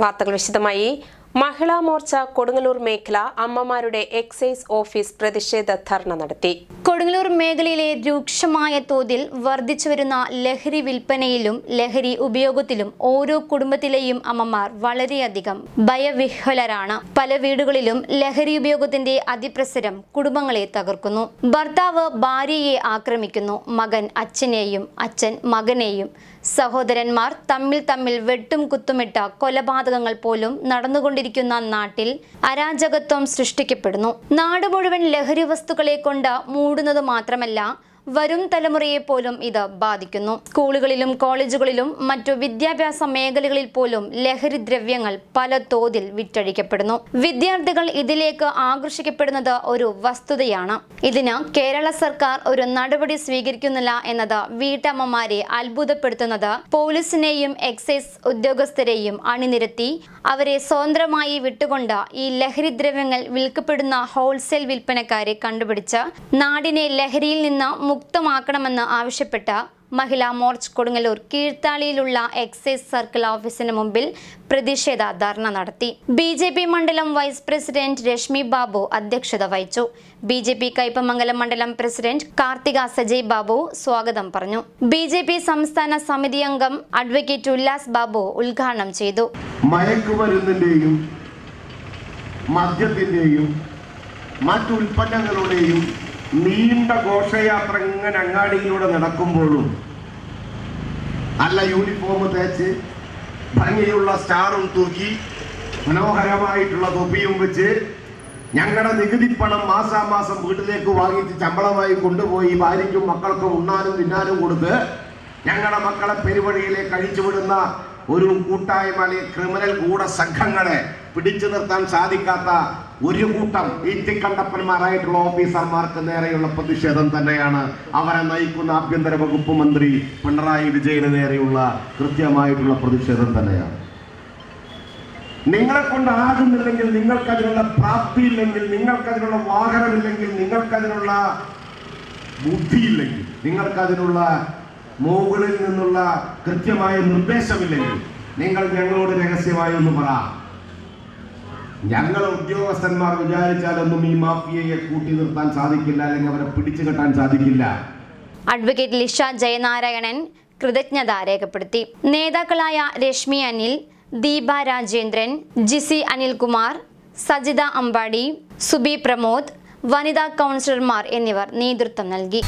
വാർത്തകൾ വിശദമായി മഹിളാ മോർച്ച കൊടുങ്ങല്ലൂർ മേഖല അമ്മമാരുടെ എക്സൈസ് ഓഫീസ് പ്രതിഷേധ ധർണ നടത്തി. കൊടുങ്ങല്ലൂർ മേഖലയിലെ രൂക്ഷമായ തോതിൽ വർദ്ധിച്ചുവരുന്ന ലഹരി വിൽപ്പനയിലും ലഹരി ഉപയോഗത്തിലും ഓരോ കുടുംബത്തിലെയും അമ്മമാർ വളരെയധികം ഭയവിഹ്വലരാണ്. പല വീടുകളിലും ലഹരി ഉപയോഗത്തിന്റെ അതിപ്രസരം കുടുംബങ്ങളെ തകർക്കുന്നു. ഭർത്താവ് ഭാര്യയെ ആക്രമിക്കുന്നു. മകൻ അച്ഛനെയും അച്ഛൻ മകനെയും സഹോദരന്മാർ തമ്മിൽ തമ്മിൽ വെട്ടും കുത്തുമിട്ട കൊലപാതകങ്ങൾ പോലും നടന്നുകൊണ്ടിരിക്കുന്ന. നാട്ടിൽ അരാജകത്വം സൃഷ്ടിക്കപ്പെടുന്നു. നാട് മുഴുവൻ ലഹരി വസ്തുക്കളെ കൊണ്ട് മൂടുന്നത് മാത്രമല്ല വരും തലമുറയെ പോലും ഇത് ബാധിക്കുന്നു. സ്കൂളുകളിലും കോളേജുകളിലും മറ്റു വിദ്യാഭ്യാസ മേഖലകളിൽ പോലും ലഹരി ദ്രവ്യങ്ങൾ പല തോതിൽ വിറ്റഴിക്കപ്പെടുന്നു. വിദ്യാർത്ഥികൾ ഇതിലേക്ക് ആകർഷിക്കപ്പെടുന്നത് ഒരു വസ്തുതയാണ്. ഇതിന് കേരള സർക്കാർ ഒരു നടപടി സ്വീകരിക്കുന്നില്ല എന്നത് വീട്ടമ്മമാരെ അത്ഭുതപ്പെടുത്തുന്നത്. പോലീസിനെയും എക്സൈസ് ഉദ്യോഗസ്ഥരെയും അണിനിരത്തി അവരെ സ്വതന്ത്രമായി വിട്ടുകൊണ്ട് ഈ ലഹരി ദ്രവ്യങ്ങൾ വിൽക്കപ്പെടുന്ന ഹോൾസെയിൽ വിൽപ്പനക്കാരെ കണ്ടുപിടിച്ച് നാടിനെ ലഹരിയിൽ നിന്ന് മുക്തമാക്കണമെന്ന് ആവശ്യപ്പെട്ട് മഹിളാ മോർച്ച് കൊടുങ്ങല്ലൂർ കീഴ്ത്താളിയിലുള്ള എക്സൈസ് സർക്കിൾ ഓഫീസിന് മുമ്പിൽ പ്രതിഷേധ ധർണ നടത്തി. ബി ജെ പി മണ്ഡലം വൈസ് പ്രസിഡന്റ് രശ്മി ബാബു അധ്യക്ഷത വഹിച്ചു. ബി ജെ പി കയ്പമംഗലം മണ്ഡലം പ്രസിഡന്റ് കാർത്തിക സജയ് ബാബു സ്വാഗതം പറഞ്ഞു. ബി ജെ പി സംസ്ഥാന സമിതി അംഗം അഡ്വക്കേറ്റ് ഉല്ലാസ് ബാബു ഉദ്ഘാടനം ചെയ്തു. മയക്കുമരുന്നിന്റെയും മദ്യത്തിന്റെയും മറ്റു മറ്റുൽപ്പന്നങ്ങളുടെയും നീണ്ട ഘോഷയാത്ര ഇങ്ങനെ അങ്ങാടിയിലൂടെ നടക്കുമ്പോഴും നല്ല യൂണിഫോം തേച്ച് ഭംഗിയുള്ള സ്റ്റാറും തൂക്കി മനോഹരമായിട്ടുള്ള തൊപ്പിയും വെച്ച് ഞങ്ങളുടെ നികുതി പണം മാസാമാസം വീട്ടിലേക്ക് വാങ്ങിച്ച് ശമ്പളമായി കൊണ്ടുപോയി ഭാര്യയ്ക്കും മക്കൾക്കും ഉണ്ണാനും തിന്നാനും കൊടുത്ത് ഞങ്ങളുടെ മക്കളെ പെരുവഴിയിലേക്ക് അഴിച്ചുവിടുന്ന ഒരു കൂട്ടായ്മ ക്രിമിനൽ ഗൂഢ സംഘങ്ങളെ പിടിച്ചു നിർത്താൻ സാധിക്കാത്ത ഒരു കൂട്ടം ഈറ്റിക്കണ്ടപ്പന്മാരായിട്ടുള്ള ഓഫീസർമാർക്ക് നേരെയുള്ള പ്രതിഷേധം തന്നെയാണ് അവരെ നയിക്കുന്ന ആഭ്യന്തര വകുപ്പ് മന്ത്രി പിണറായി വിജയന് നേരെയുള്ള കൃത്യമായിട്ടുള്ള പ്രതിഷേധം തന്നെയാണ്. നിങ്ങളെ കൊണ്ടാകുന്നില്ലെങ്കിൽ നിങ്ങൾക്കതിനുള്ള പ്രാപ്തിയില്ലെങ്കിൽ നിങ്ങൾക്കതിനുള്ള വാഹനമില്ലെങ്കിൽ നിങ്ങൾക്കതിനുള്ള ബുദ്ധിയില്ലെങ്കിൽ നിങ്ങൾക്കതിനുള്ള മുകളിൽ നിന്നുള്ള കൃത്യമായ നിർദ്ദേശമില്ലെങ്കിൽ നിങ്ങൾ ഞങ്ങളോട് രഹസ്യമായി ഒന്ന് പറ. ഞങ്ങൾ ഉദ്യോഗസ്ഥന്മാർ വിചാരിച്ചാലൊന്നും ഈ മാഫിയയെ കൂട്ടി നിർത്താൻ സാധിക്കില്ല അല്ലെങ്കിൽ അവരെ പിടിച്ചു കെട്ടാൻ സാധിക്കില്ല. അഡ്വക്കേറ്റ് ലിഷ ജയനാരായണൻ കൃതജ്ഞത രേഖപ്പെടുത്തി. നേതാക്കളായ രശ്മി അനിൽ ദീപ രാജേന്ദ്രൻ ജിസി അനിൽകുമാർ സജിത അമ്പാടി സുബി പ്രമോദ് വനിതാ കൗൺസിലർമാർ എന്നിവർ നേതൃത്വം നൽകി.